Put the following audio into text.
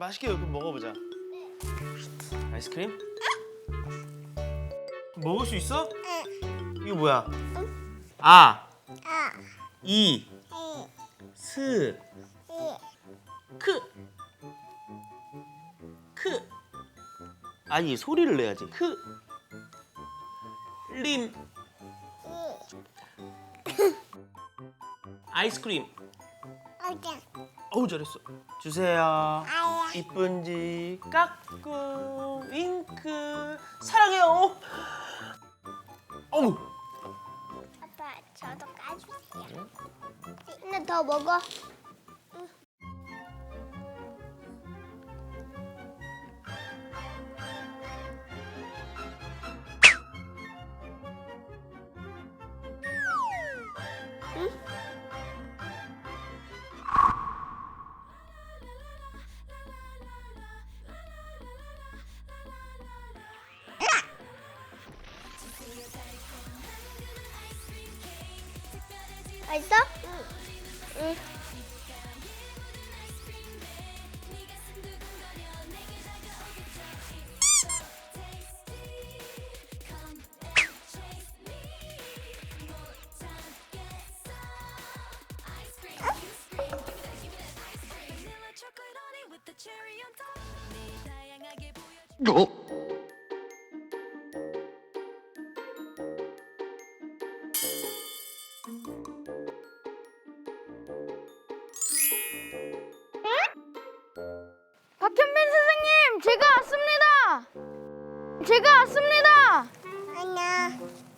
맛있게 그럼 먹어보자. 아이스크림? 먹을 수 있어? 이거 뭐야? 아, 아, 이, 이, 스, 이, 크, 크. 아니 소리를 내야지. 크, 림, 이. 아이스크림. 어제 어우 잘했어. 주세요. 이쁜지 까꿍 윙크 사랑해요. 어우 아빠 저도 까주세요. 하나 더 먹어. 맛있어? 응. 응. chocolate 제가 왔습니다. 안녕.